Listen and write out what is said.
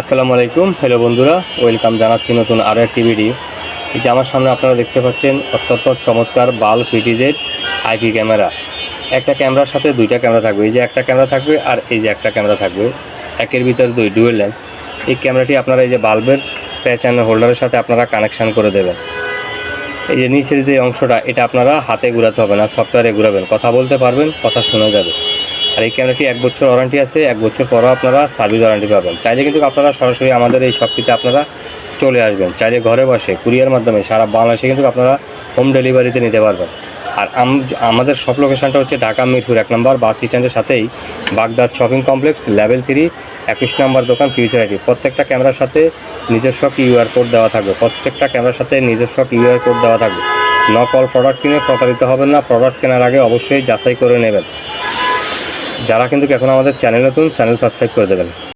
আসসালামু আলাইকুম। হ্যালো বন্ধুরা ওয়েলকাম জানাচ্ছি নতুন আরও একটি ভিডিও এই যে আমার সামনে আপনারা দেখতে পাচ্ছেন অত্যন্ত চমৎকার বাল ফিটিজেড আইপি ক্যামেরা একটা ক্যামেরার সাথে দুইটা ক্যামেরা থাকবে। এই যে একটা ক্যামেরা থাকবে আর এই যে একটা ক্যামেরা থাকবে। একের ভিতরে দুই ডুয়েল ল্যান্ড এই ক্যামেরাটি আপনারা এই যে বাল্বের প্যাচ অ্যান্ড হোল্ডারের সাথে আপনারা কানেকশান করে দেবেন। এই যে নিচের যে অংশটা, এটা আপনারা হাতে ঘুরাতে হবে না সফটওয়্যারে ঘুরাবেন। কথা বলতে পারবেন, কথা শোনা যাবে। আর এই ক্যামেরাটি এক বছর ওয়ারেন্টি আছে, এক বছর পরও আপনারা সার্ভিস ওয়ারেন্টি পাবেন। চাইলে কিন্তু আপনারা সরাসরি আমাদের এই শপটিতে আপনারা চলে আসবেন। চাইলে ঘরে বসে কুরিয়ার মাধ্যমে সারা বাংলাদেশে কিন্তু আপনারা হোম ডেলিভারিতে নিতে পারবেন। আর আমাদের সব লোকেশনটা হচ্ছে ঢাকা মিরপুর এক নম্বর বাস স্ট্যান্ডের সাথেই Baghdad shopping complex level three একুশ নম্বর দোকান ফিউচার আইটি প্রত্যেকটা ক্যামেরার সাথে নিজস্ব কিউআর কোড দেওয়া থাকবে। প্রত্যেকটা ক্যামেরার সাথে নিজস্ব কিউআর কোড দেওয়া থাকবে। নকল প্রোডাক্ট কিনে প্রতারিত হবেন না। প্রোডাক্ট কেনার আগে অবশ্যই যাচাই করে নেবেন। যারা কিন্তু এখন আমাদের চ্যানেল নতুন চ্যানেল সাবস্ক্রাইব করে দেবেন।